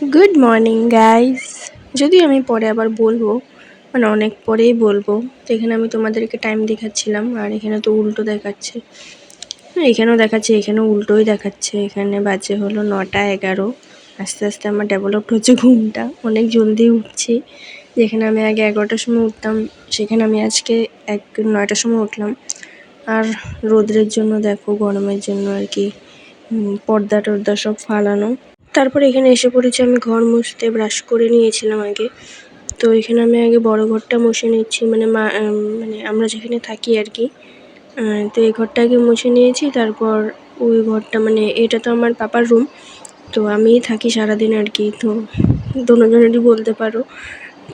Good morning guys যদি আমি পরে আবার বলব মানে অনেক পরেই বলব তো এখানে আমি তোমাদেরকে টাইম দেখাচ্ছিলাম আর এখানে তো উল্টো দেখাচ্ছে। হ্যাঁ, এখানেও দেখাচ্ছে এখানেও উল্টোই দেখাচ্ছে। এখানে বাজে হলো নটা এগারো। আস্তে আস্তে আমার ডেভেলপড হচ্ছে ঘুমটা। অনেক জলদি উঠছি। যেখানে আমি আগে এগারোটার সময় উঠতাম সেখানে আমি আজকে এক নয়টার সময় উঠলাম। আর রোদ্রের জন্য দেখো গরমের জন্য আর কি পর্দা টর্দা সব ফালানো। তারপরে এখানে এসে পড়েছি, আমি ঘর মুছতে ব্রাশ করে নিয়েছিলাম আগে। তো এখানে আমি আগে বড় ঘরটা মুছে নিচ্ছি মানে মা মানে আমরা যেখানে থাকি আর কি। তো এই ঘরটা আগে মুছে নিয়েছি, তারপর ওই ঘরটা মানে এটা তো আমার পাপার রুম তো আমিই থাকি সারাদিন আর কি, তো দুজনেরই বলতে পারো।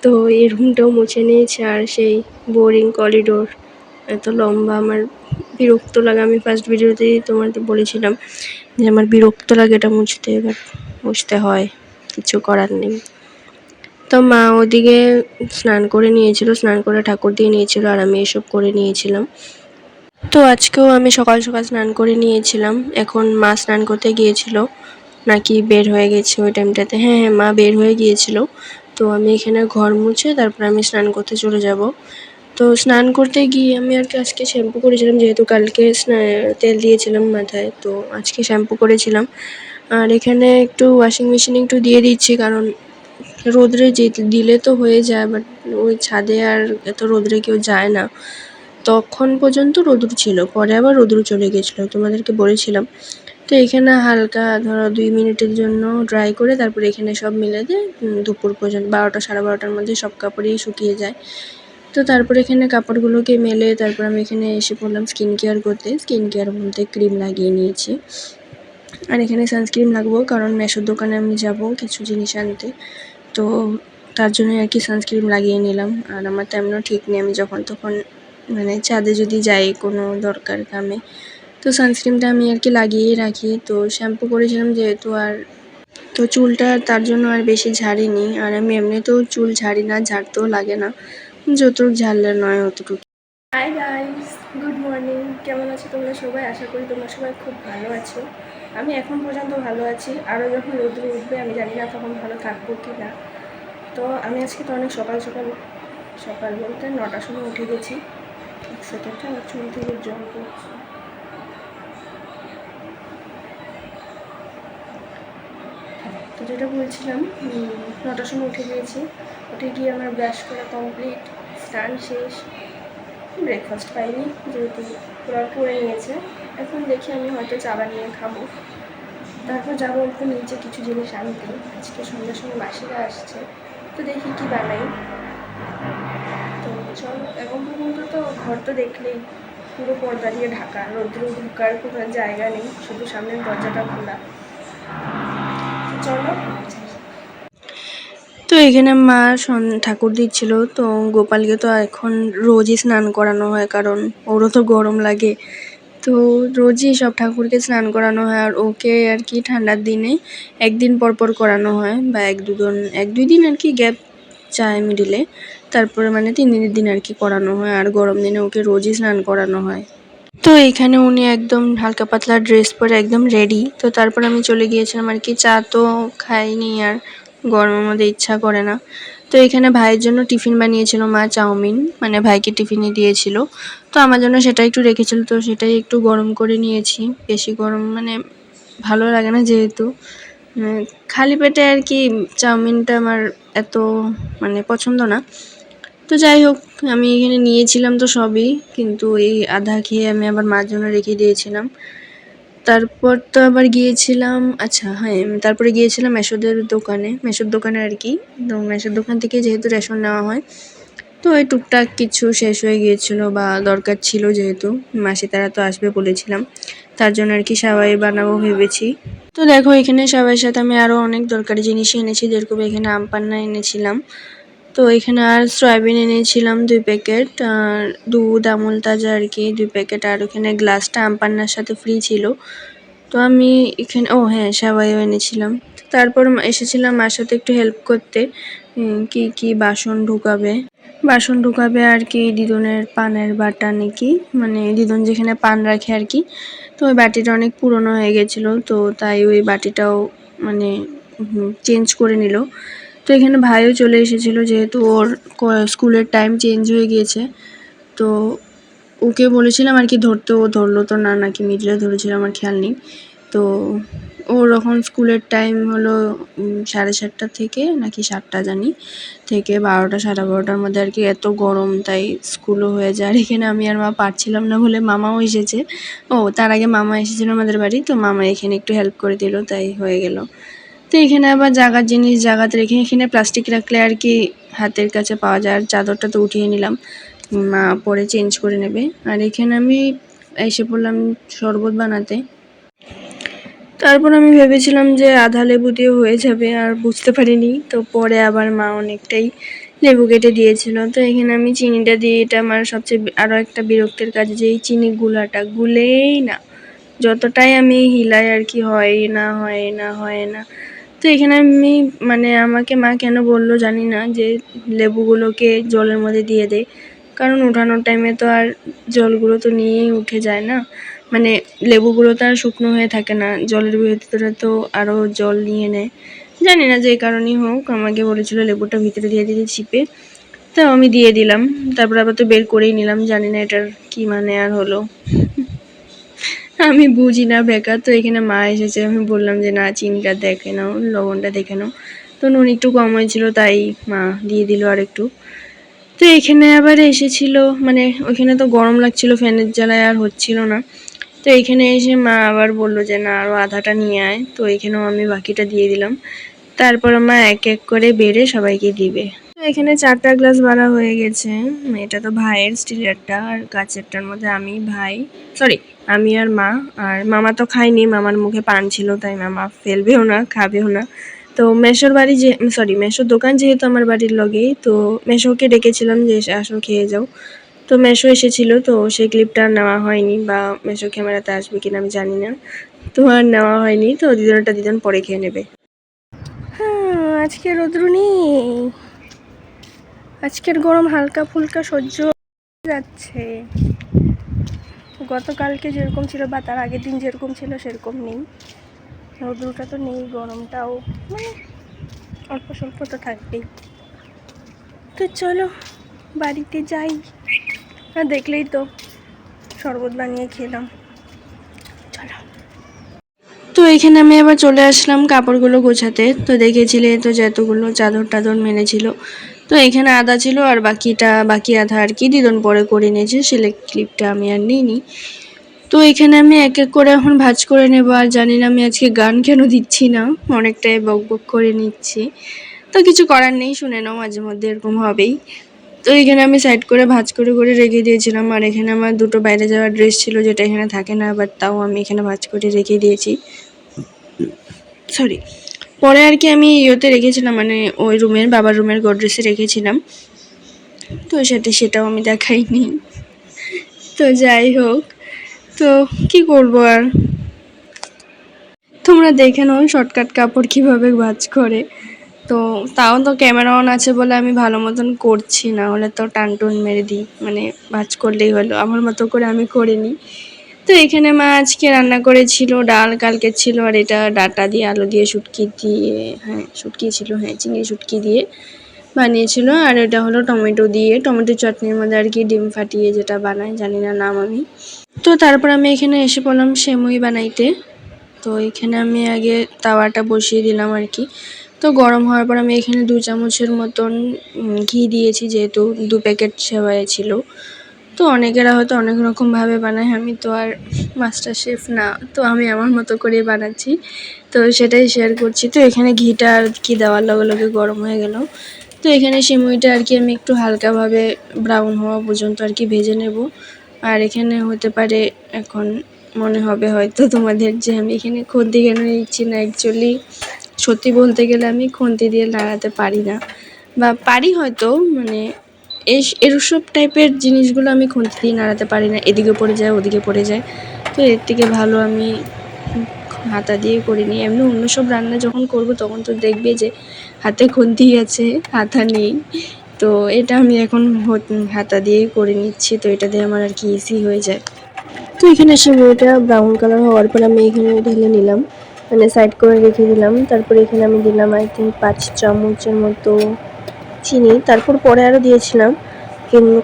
তো এই রুমটাও মুছে নিয়েছি, আর সেই বোরিং করিডোর এত লম্বা, আমার বিরক্ত লাগে, আমি ফার্স্ট ভিডিওতেই তোমাদের বলেছিলাম যে আমার বিরক্ত লাগে এটা মুছতে এবার মুছতে হয়, কিছু করার নেই। তো মা ওদিকে স্নান করে নিয়েছিল, স্নান করে ঠাকুর দিয়ে নিয়েছিল আর আমি এসব করে নিয়েছিলাম। তো আজকেও আমি সকাল সকাল স্নান করে নিয়েছিলাম। এখন মা স্নান করতে গিয়েছিল, নাকি বের হয়ে গেছে ওই টাইমটাতে হ্যাঁ হ্যাঁ মা বের হয়ে গিয়েছিল। তো আমি এখানে ঘর মুছে তারপর আমি স্নান করতে চলে যাব। তো স্নান করতে গিয়ে আমি আর কি আজকে শ্যাম্পু করেছিলাম, যেহেতু কালকে তেল দিয়েছিলাম মাথায়, তো আজকে শ্যাম্পু করেছিলাম। আর এখানে একটু ওয়াশিং মেশিনে একটু দিয়ে দিচ্ছি, কারণ রোদ্রে যে দিলে তো হয়ে যায় বাট ওই ছাদে আর এত রোদ্রে কেউ যায় না। তখন পর্যন্ত রোদ্র ছিল, পরে আবার রোদ্র চলে গেছিল, তোমাদেরকে বলেছিলাম। তো এখানে হালকা ধরো দুই মিনিটের জন্য ড্রাই করে তারপরে এখানে সব মিলে দিয়ে দুপুর পর্যন্ত বারোটা সাড়ে বারোটার মধ্যে সব কাপড়ই শুকিয়ে যায়। তো তারপর এখানে কাপড়গুলোকে মেলে, তারপর আমি এখানে এসে পড়লাম স্কিন কেয়ার করতে। স্কিন কেয়ার বলতে ক্রিম লাগিয়ে নিয়েছি। আর এখানে সানস্ক্রিন লাগবো, কারণ মেশোর দোকানে আমি যাব কিছু জিনিস আনতে। তো তার জন্য আর কি সানস্ক্রিন লাগিয়ে নিলাম। আর আমার তেমনও ঠিক নেই, আমি যখন তখন মানে ছাদে যদি যাই কোনো দরকার কামে, তো সানস্ক্রিনটা আমি আর কি লাগিয়েই রাখি। তো শ্যাম্পু করেছিলাম যেহেতু আর, তো চুলটা তার জন্য আর বেশি ঝাড়িনি। আর আমি এমনিতেও চুল ঝাড়ি না, ঝাড়তেও লাগে না। যতটুক ঝাড়লে নয় অতটুকু। হাই গাইস গুড মর্নিং কেমন আছো তোমরা সবাই? আশা করি তোমরা সবাই খুব ভালো আছো। আমি এখন পর্যন্ত ভালো আছি। আরও যখন রোদ্র উঠবে, আমি জানি না তখন ভালো থাকব কি না। তো আমি আজকে তো অনেক সকাল সকাল সকাল বলতে নটার সময় উঠে গেছি। এক সেকেন্ড আমার চুল থেকে জল পড়ছে তো যেটা বলছিলাম নটার সময় উঠে গিয়েছি। উঠে গিয়ে আমার ব্রাশ করা কমপ্লিট স্নান শেষ ব্রেকফাস্ট পাইনি, যেহেতু ওরা করে নিয়েছে এখন দেখি আমি হয়তো চা বানিয়ে খাব। তারপর যাব একটু নিচে কিছু জিনিস আনতে। আজকে সন্ধ্যার সময় মাসিরা আসছে। তো দেখি কি বানাই। তো চলো, এখন পর্যন্ত তো ঘর তো দেখলেই। পুরো পর্দা দিয়ে ঢাকা, রৌদ্র ঢুকার কোনো জায়গা নেই, শুধু সামনের দরজাটা খোলা। চলো, তো এখানে মা ঠাকুর দিচ্ছিল, তো গোপালকে তো এখন রোজই স্নান করানো হয়, কারণ ওরও তো গরম লাগে। তো রোজই সব ঠাকুরকে স্নান করানো হয় আর ওকে আর কি ঠান্ডার দিনে একদিন পর পর করানো হয় বা এক দুদিন এক দুই দিন আর কি গ্যাপ চায় মিডিলে। তারপরে মানে তিন দিনের দিন আর কি করানো হয় আর গরম দিনে ওকে রোজই স্নান করানো হয়। তো এখানে উনি একদম হালকা পাতলা ড্রেস পরে একদম রেডি। তো তারপর আমি চলে গিয়েছিলাম আর কি, চা তো খাইনি আর গরমের মধ্যে ইচ্ছা করে না। তো এখানে ভাইয়ের জন্য টিফিন বানিয়েছিল মা চাউমিন মানে ভাইকে টিফিনে দিয়েছিল। তো আমার জন্য সেটা একটু রেখেছিল, তো সেটাই একটু গরম করে নিয়েছি। বেশি গরম মানে ভালো লাগে না যেহেতু। খালি পেটে আর কি চাউমিনটা আমার এত মানে পছন্দ না। তো যাই হোক, আমি এখানে নিয়েছিলাম তো সবই, কিন্তু এই আধা খেয়ে আমি আবার মার জন্য রেখে দিয়েছিলাম। তারপর তো আবার গিয়েছিলাম আচ্ছা হ্যাঁ তারপরে গিয়েছিলাম মেশোদের দোকানে, মেশোর দোকানে আর কি। তো মেশোর দোকান থেকে যেহেতু রেশন নেওয়া হয়, তো ওই টুকটাক কিছু শেষ হয়ে গিয়েছিল বা দরকার ছিল যেহেতু, মাসি তারা তো আসবে বলেছিলাম। তার জন্য আর কি সাবাই বানাবো ভেবেছি। তো দেখো, এখানে সবার সাথে আমি আরও অনেক দরকারি জিনিসই এনেছি, যেরকম এখানে আম পান্না এনেছিলাম। তো এখানে আর সয়াবিন এনেছিলাম দুই প্যাকেট, আর দুধ, আমুল তাজা আর কি, দুই প্যাকেট, আর ওখানে গ্লাসটা আম পান্নার সাথে ফ্রি ছিল। তো আমি এখানে, ও হ্যাঁ সাবাইও এনেছিলাম। তারপর এসেছিলাম মার সাথে একটু হেল্প করতে কি কি বাসন ঢুকাবে। বাসন ঢুকাবে আর কি দিদনের পানের বাটা নাকি মানে দিদন যেখানে পান রাখে আর কি। তো ওই বাটিটা অনেক পুরনো হয়ে গেছিল, তো তাই ওই বাটিটাও মানে চেঞ্জ করে নিল। তো এখানে ভাইও চলে এসেছিল যেহেতু ওর স্কুলের টাইম চেঞ্জ হয়ে গিয়েছে। তো ওকে বলেছিলাম আর কি ধরতে, ও ধরলো তো না, নাকি মিডলে ধরেছিল, আমার খেয়াল নেই। তো ওর এখন স্কুলের টাইম হলো সাড়ে সাতটা থেকে, নাকি সাতটা জানি, থেকে বারোটা, সাড়ে বারোটার মধ্যে আর কি এত গরম, তাই স্কুলও হয়ে যায়। আর এখানে আমি আর মা পারছিলাম না বলে মামাও এসেছে। ও, তার আগে মামা এসেছিল আমাদের বাড়ি, তো মামা এখানে একটু হেল্প করে দিল, তাই হয়ে গেল। তো এখানে আবার জাগার জিনিস জাগাতে রেখে এখানে প্লাস্টিক রাখলে আর কি হাতের কাছে পাওয়া যায়। আর চাদরটা তো উঠিয়ে নিলাম। মা পরে চেঞ্জ করে নেবে। আর এখানে আমি এসে পড়লাম শরবত বানাতে। তারপর আমি ভেবেছিলাম যে আধা লেবু দিয়ে হয়ে যাবে, আর বুঝতে পারিনি। তো পরে আবার মা অনেকটাই লেবু কেটে দিয়েছিল। তো এখানে আমি চিনিটা দিয়ে এটা আমার সবচেয়ে আরও একটা বিরক্তের কাজ যে এই চিনি গুলাটা গুলেই না। যতটাই আমি হিলাই আর কি হয় না হয় না হয় না তো এখানে আমি মানে আমাকে মা কেন বলল জানি না, যে লেবুগুলোকে জলের মধ্যে দিয়ে দে। কারণ উঠানোর টাইমে তো আর জলগুলো তো নিয়েই উঠে যায় না। মানে লেবুগুলো তো আর শুকনো হয়ে থাকে না, জলের ভিতরে তো আরও জল নিয়ে নেয়। জানি না যে কারণেই হোক, আমাকে বলেছিল লেবুটা ভিতরে দিয়ে দিতে ছিপে। তো আমি দিয়ে দিলাম, তারপর আবার তো বের করেই নিলাম, জানি না এটার কি মানে আর হলো। আমি বুঝি না বেকার, তো এখানে মা এসেছে, আমি বললাম যে, না, চিনিটা দেখে নাও, লবণটা দেখে নাও। তো নুন একটু কম হয়েছিল, তাই মা দিয়ে দিল আর একটু তো এখানে আবার এসেছিল মানে ওইখানে তো গরম লাগছিল, ফ্যানের জ্বালায় আর হচ্ছিল না। তো এখানে এসে মা আবার বলল যে, না আরও আধাটা নিয়ে আয়। তো এখানেও আমি বাকিটা দিয়ে দিলাম। তারপর মা এক এক করে বেড়ে সবাইকে দিবে। এখানে চারটা গ্লাস বাড়া হয়ে গেছে। এটা তো ভাইয়ের স্টিলেরটা আর কাচেরটার মধ্যে আমি ভাই সরি আমি আর মা, আর মামা তো খায়নি, মামার মুখে পান ছিল, তাই মামা ফেলবেও না, খাবেও না। তো মেশোর বাড়ি যে সরি মেশোর দোকান যেহেতু আমার বাড়ির লগেই, তো মেশোকে ডেকেছিলাম যে আসো, খেয়ে যাও। তো মেশো এসেছিল, তো সেই ক্লিপটা নেওয়া হয়নি, বা মেশো ক্যামেরাতে আসবে কিনা আমি জানি না। তো আর নেওয়া হয়নি, তো দিদনটা দিদন পরে খেয়ে নেবে। হ্যাঁ আজকে রোদ্রু নেই। আজকের গরম হালকা ফুলকা সহ্য হয়ে যাচ্ছে। গতকালকে যেরকম ছিল বা তার আগের দিন যেরকম ছিল সেরকম নেই। রোদ্রুটা তো নেই, গরমটাও মানে অল্প স্বল্প তো থাকবেই। তো চলো, বাড়িতে যাই। আর দেখলেই তো শরবত বানিয়ে খেলাম। চলো। তো এখানে আমি আবার চলে আসলাম কাপড়গুলো গোছাতে। তো দেখেছিলে তো যতগুলো চাদর টাদর মেরেছিল তো এখানে আদা ছিল আর বাকিটা, বাকি আধা আর কি দিদন পরে করে নিয়েছে সিলেক্ট ক্লিপটা আমি আর নিইনি। তো এখানে আমি এক এক করে এখন ভাজ করে নেব, আর জানি না আমি আজকে গান কেন দিচ্ছি না, অনেকটাই বক বক করে নিচ্ছি। তো কিছু করার নেই, শুনে নাও, মাঝে মধ্যে এরকম হবেই। তো এখানে আমি সাইড করে ভাজ করে করে রেখে দিয়েছিলাম, আর এখানে আমার দুটো বাইরে যাওয়ার ড্রেস ছিল, যেটা এখানে থাকে না বাট তাও আমি এখানে ভাজ করে রেখে দিয়েছি। সরি পরে আর কি আমি ইয়েতে রেখেছিলাম মানে ওই রুমের, বাবার রুমের গডরেসে রেখেছিলাম। তো সেটা, সেটাও আমি দেখাইনি। তো যাই হোক, তো কি করব আর? তোমরা দেখে নাও শর্টকাট কাপড় কীভাবে ভাজ করে। তো তাও তো ক্যামেরা অন আছে বলে আমি ভালো মতন করছি না, হলে তো টান টুন মেরে দিই মানে ভাজ করলেই হলো। আমার মতো করে আমি করে নিই তো এখানে মা আজকে রান্না করেছিল ডাল, কালকে ছিল আর এটা ডাটা দিয়ে আলু দিয়ে, শুটকি দিয়ে হ্যাঁ শুটকি ছিল হ্যাঁ চিংড়ি শুটকি দিয়ে বানিয়েছিল। আর এটা হলো টমেটো দিয়ে, টমেটো চাটনির মধ্যে আর কি ডিম ফাটিয়ে যেটা বানায়, জানি না নাম আমি। তো তারপর আমি এখানে এসে পড়লাম সেমুই বানাইতে। তো এখানে আমি আগে তাওয়াটা বসিয়ে দিলাম আর কি। তো গরম হওয়ার পর আমি এখানে দু চামচের মতন ঘি দিয়েছি যেহেতু দু প্যাকেট সেবাই ছিল। তো অনেকেরা হয়তো অনেক রকমভাবে বানায়, আমি তো আর মাস্টার শেফ না, তো আমি আমার মতো করে বানাচ্ছি। তো সেটাই শেয়ার করছি। তো এখানে ঘিটা আর কি দেওয়ার লগে লগে গরম হয়ে গেল। তো এখানে সিমুইটা আর কি আমি একটু হালকাভাবে ব্রাউন হওয়া পর্যন্ত আর কি ভেজে নেব। আর এখানে হতে পারে এখন মনে হবে হয়তো তোমাদের যে আমি এখানে খুন্তি কেন নিচ্ছি না অ্যাকচুয়ালি সত্যি বলতে গেলে আমি খুন্তি দিয়ে নাড়াতে পারি না। বা পারি হয়তো মানে এস, এরসব টাইপের জিনিসগুলো আমি দিয়ে নাড়াতে পারি না। এদিকে পড়ে যায়, ওদিকে পড়ে যায়। তো এর থেকে ভালো আমি হাতা দিয়ে করে নিই এমনি অন্য সব রান্না যখন করব তখন তো দেখবে যে হাতে খুন্তি আছে, হাতা নেই। তো এটা আমি এখন হত- দিয়েই করে নিচ্ছি। তো এটা দিয়ে আমার আর কি ইজি হয়ে যায়। তো এখানে সিমুইটা ব্রাউন কালার হওয়ার পর আমি এখানে ঢেলে নিলাম। মানে সাইড করে রেখে দিলাম। তারপরে এখানে আমি দিলাম আই থিঙ্ক পাঁচ চামচের মতো চিনি, তারপর পরে আরও দিয়েছিলাম।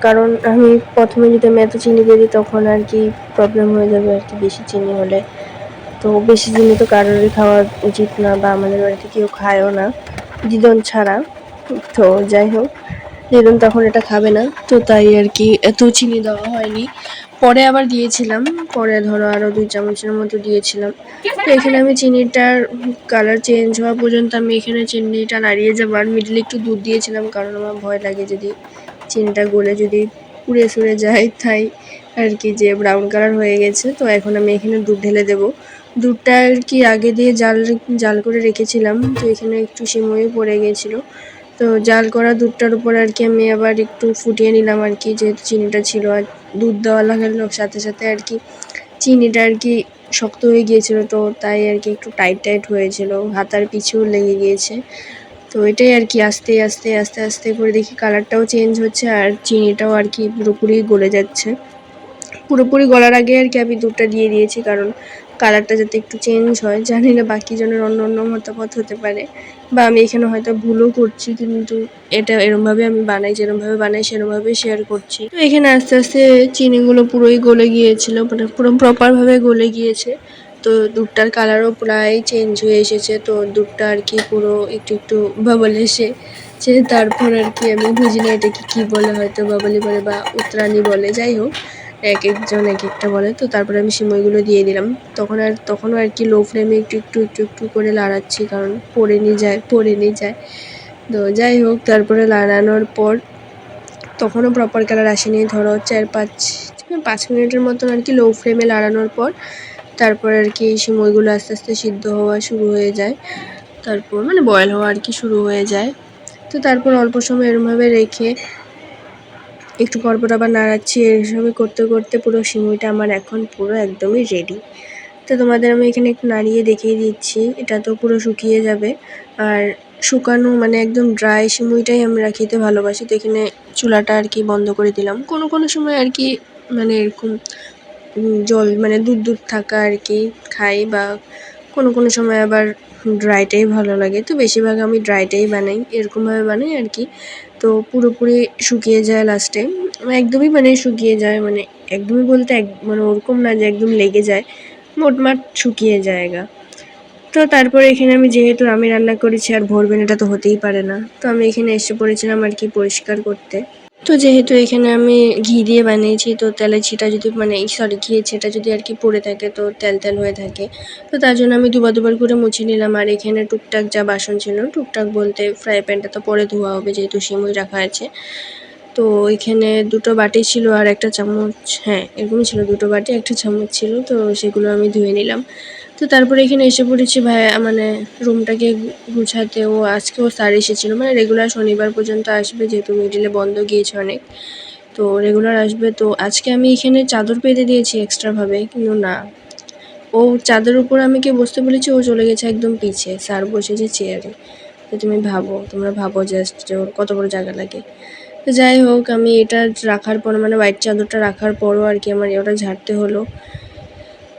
কারণ আমি প্রথমে যদি আমি এত চিনি দিয়ে দিই, তখন আর কি প্রবলেম হয়ে যাবে আর কি বেশি চিনি হলে। তো বেশি চিনি তো কারোরই খাওয়া উচিত না বা আমাদের বাড়িতে কেউ খায়ও না দিদন ছাড়া। তো যাই হোক দিদন তখন এটা খাবে না। তো তাই আর কি, এত চিনি দেওয়া হয়নি। পরে আবার দিয়েছিলাম, পরে ধরো আরও দুই চামচের মতো দিয়েছিলাম। তো এখানে আমি চিনিটার কালার চেঞ্জ হওয়া পর্যন্ত আমি এখানে চিনিটা নাড়িয়ে যাব। আর মিডলে একটু দুধ দিয়েছিলাম, কারণ আমার ভয় লাগে যদি চিনিটা গলে যদি পুড়ে সুড়ে যায়। তাই আর কি যে ব্রাউন কালার হয়ে গেছে, তো এখন আমি এখানে দুধ ঢেলে দেবো। দুধটা আর কি আগে দিয়ে জাল জাল করে রেখেছিলাম, তো এখানে একটু সিময়ে পড়ে গেছিল। তো জাল করা দুধটার উপর আর কি আমি আবার একটু ফুটিয়ে নিলাম আর কি যেহেতু চিনিটা ছিল আর দুধ দেওয়া লাগালো সাথে সাথে আর কি চিনিটা আর কি শক্ত হয়ে গিয়েছিল তো তাই আর কি একটু টাইট টাইট হয়েছিল, হাতার পিছেও লেগে গিয়েছে। তো এটাই আর কি আস্তে আস্তে আস্তে আস্তে করে দেখি কালারটাও চেঞ্জ হচ্ছে আর চিনিটাও আর কি পুরোপুরি গলে যাচ্ছে। পুরোপুরি গলার আগে আর কি আমি দুধটা দিয়ে দিয়েছি কারণ কালারটা যাতে একটু চেঞ্জ হয়, জানি না বাকি জনের অন্য অন্য মতামত হতে পারে। বা আমি এখানে হয়তো ভুলও করছি, কিন্তু এটা এরমভাবে আমি বানাই, যেরমভাবে বানাই সেরমভাবে শেয়ার করছি। তো এখানে আস্তে আস্তে চিনিগুলো পুরোই গলে গিয়েছিল মানে পুরো প্রপারভাবে গলে গিয়েছে। তো দুধটার কালারও প্রায় চেঞ্জ হয়ে এসেছে, তো দুধটা আর কি পুরো একটু একটু বাবল এসে, সে তারপর আর কি আমি বুঝি না এটাকে কী বলে হয়তো বাবলি বলে বা উত্তরানি বলে, যাই হোক। এক একজন এক একটা বলে, তো তারপরে আমি সিমইগুলো দিয়ে দিলাম। তখন আর, তখনও আর কি লো ফ্লেমে একটু একটু একটু একটু করে লাড়াচ্ছি, কারণ পড়ে নিয়ে যায়, পড়ে নিয়ে যায়। তো যাই হোক, তারপরে লাড়ানোর পর তখনও প্রপার কালার আসেনি। ধরো চার পাঁচ পাঁচ মিনিটের মতন আর কি লো ফ্লেমে লাড়ানোর পর তারপর আর কি সিমইগুলো আস্তে আস্তে সিদ্ধ হওয়া শুরু হয়ে যায়। তারপর মানে বয়েল হওয়া আর কি শুরু হয়ে যায়। তো তারপর অল্প সময় এরমভাবে রেখে একটু পরপর আবার নাড়াচ্ছি, এসবই করতে করতে পুরো সিমইটা আমার এখন পুরো একদমই রেডি তো তোমাদের আমি এখানে একটু নাড়িয়ে দেখিয়ে দিচ্ছি, এটা তো পুরো শুকিয়ে যাবে। আর শুকানো মানে একদম ড্রাই সিমুইটাই আমরা খেতে ভালোবাসি, তো এখানে চুলাটা আর কি বন্ধ করে দিলাম। কোনো কোনো সময় আর কি মানে এরকম জল মানে দুধ দুধ থাকা আর কি খাই বা কোনো কোনো সময় আবার ড্রাইটাই ভালো লাগে। তো বেশিরভাগ আমি ড্রাইটাই বানাই, এরকমভাবে বানাই আর কি। তো পুরোপুরি শুকিয়ে যায় লাস্টে একদমই মানে শুকিয়ে যায় মানে একদমই বলতে এক মানে ওরকম না যে একদম লেগে যায়, মোটমাট শুকিয়ে জায়গা। তো তারপরে এখানে আমি যেহেতু আমি রান্না করেছি আর ভরবেন, এটা তো হতেই পারে না। তো আমি এখানে এসে পড়েছিলাম আর কি পরিষ্কার করতে। তো যেহেতু এখানে আমি ঘি দিয়ে বানিয়েছি, তো তেলের ছিটা যদি মানে সরি ঘিয়ের ছিটা যদি আর কি পড়ে থাকে, তো তেল তেল হয়ে থাকে। তো তার জন্য আমি দুবার দুবার করে মুছে নিলাম। আর এখানে টুকটাক যা বাসন ছিল, টুকটাক বলতে ফ্রাই প্যানটা তো পরে ধোয়া হবে, যেহেতু সিমুই রাখা আছে। তো এখানে দুটো বাটি ছিল আর একটা চামচ হ্যাঁ এরকমই ছিল দুটো বাটি, একটা চামচ ছিল, তো সেগুলো আমি ধুয়ে নিলাম। তো তারপরে এখানে এসে পড়েছি ভাই মানে রুমটাকে গুছাতে। ও আজকেও স্যার এসেছিল মানে রেগুলার শনিবার পর্যন্ত আসবে, যেহেতু মিডিলে বন্ধ গিয়েছে অনেক। তো রেগুলার আসবে, তো আজকে আমি এখানে চাদর পেতে দিয়েছি এক্সট্রাভাবে কিন্তু না। ও চাদর উপর আমি কে বসতে বলেছি? ও চলে গেছে একদম পিছে, স্যার বসেছে চেয়ারে তো তুমি ভাবো, তোমরা ভাবো জাস্ট যে ওর কত বড় জায়গা লাগে। তো যাই হোক, আমি এটা রাখার পর মানে হোয়াইট চাদরটা রাখার পরও আর কি আমার ওটা ঝাড়তে হলো।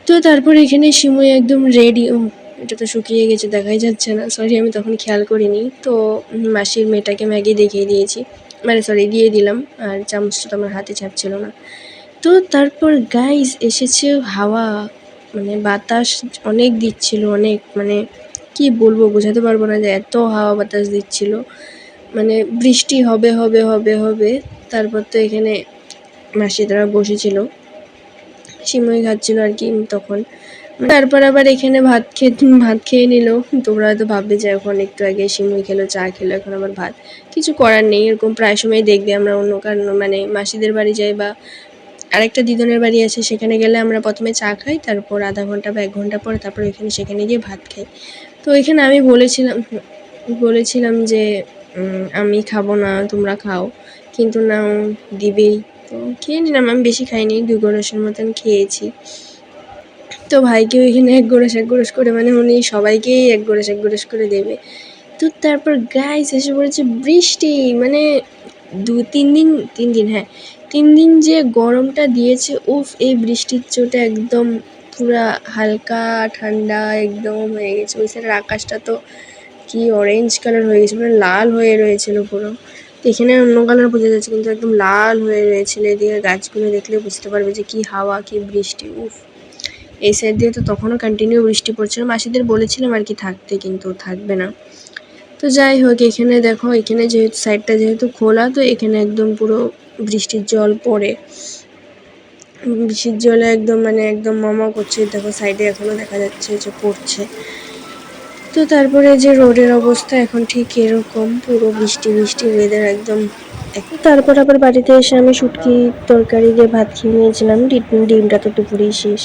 তো তারপর এখানে সিমুই একদম রেডি এটা তো শুকিয়ে গেছে, দেখাই যাচ্ছে না। সরি আমি তখন খেয়াল করিনি। তো মাসির মেয়েটাকে ম্যাগি দেখিয়ে দিয়েছি। মানে সরি দিয়ে দিলাম। আর চামচটা তো আমার হাতে ছাড়ছিল না। তো তারপর গাইস এসেছে হাওয়া। মানে বাতাস অনেক দিচ্ছিল, অনেক। মানে কি বলব, বোঝাতে পারব না যে এত হাওয়া বাতাস দিচ্ছিল। মানে বৃষ্টি হবে হবে হবে হবে। তারপর তো এখানে মাসিদারা বসেছিল। সিমই খাচ্ছিল আর কি তখন। তারপর আবার এখানে ভাত খেয়ে ভাত খেয়ে নিল। তোমরা হয়তো ভাববে যে এখন একটু আগে সিমই খেলো, চা খেলো, এখন আবার ভাত। কিছু করার নেই, এরকম প্রায় সময় দেখবে আমরা অন্য কারণ মানে মাসিদের বাড়ি যাই বা আরেকটা দিদনের বাড়ি আছে, সেখানে গেলে আমরা প্রথমে চা খাই, তারপর আধা ঘণ্টা বা এক ঘণ্টা পরে তারপর এখানে সেখানে গিয়ে ভাত খাই। তো এখানে আমি বলেছিলাম বলেছিলাম যে আমি খাব না, তোমরা খাও। কিন্তু না দিবেই তো খেয়ে নিলাম, আমি বেশি খাইনি দু গরসের মতন খেয়েছি। তো ভাইকে ওইখানে এক গোরস এক গোরস করে মানে উনি সবাইকেই এক গোরস এক গোরস করে দেবে। তো তারপর গাইস এসে পড়েছে বৃষ্টি মানে দু, তিন দিন তিন দিন হ্যাঁ তিন দিন যে গরমটা দিয়েছে, উফ, এই বৃষ্টির চোটে একদম পুরা হালকা ঠান্ডা একদম হয়ে গেছে। ওই সাইডের আকাশটা তো কি অরেঞ্জ কালার হয়ে গেছে মানে লাল হয়ে রয়েছিল পুরো। এখানে অন্য কালার বোঝা যাচ্ছে, কিন্তু একদম লাল হয়ে রয়েছিল এদিকে গাছগুলো দেখলে বুঝতে পারবে যে কি হাওয়া, কি বৃষ্টি, উফ। এই সাইড দিয়ে তো তখনও কন্টিনিউ বৃষ্টি পড়ছিল মাসিদের বলেছিলাম আর কি থাকতে, কিন্তু থাকবে না। তো যাই হোক, এখানে দেখো, এখানে যেহেতু সাইডটা যেহেতু খোলা, তো এখানে একদম পুরো বৃষ্টির জল পড়ে। বৃষ্টির জলে একদম মানে একদম মামা করছে। দেখো সাইডে এখনও দেখা যাচ্ছে যে পড়ছে। তো তারপরে যে রোডের অবস্থা এখন ঠিক এরকম, পুরো বৃষ্টি বৃষ্টি ওয়েদার একদম এক- তারপর আবার বাড়িতে এসে আমি শুটকি তরকারি দিয়ে ভাত খেয়ে নিয়েছিলাম ডিমটা তো দুপুরেই শেষ।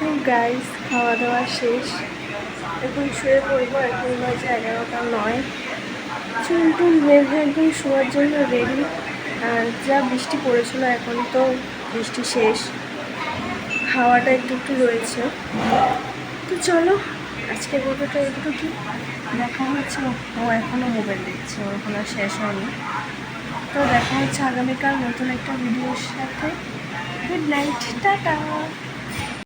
তো গাইস খাওয়া দাওয়া শেষ। এখন শুয়ে পড়ব, এখন বাজে এগারোটা নয়। চুল টুল বেঁধে একদম শোয়ার জন্য রেডি আর যা বৃষ্টি পড়েছিল এখন তো বৃষ্টি শেষ। হাওয়াটা একটু একটু রয়েছে। তো চলো আজকের গল্পটা একটু কি? দেখা হচ্ছে ও এখনও মোবাইল দেখছে, ওর কোনো শেষ হয়নি। তো দেখা হচ্ছে আগামীকাল নতুন একটা ভিডিওর সাথে। Good night tata!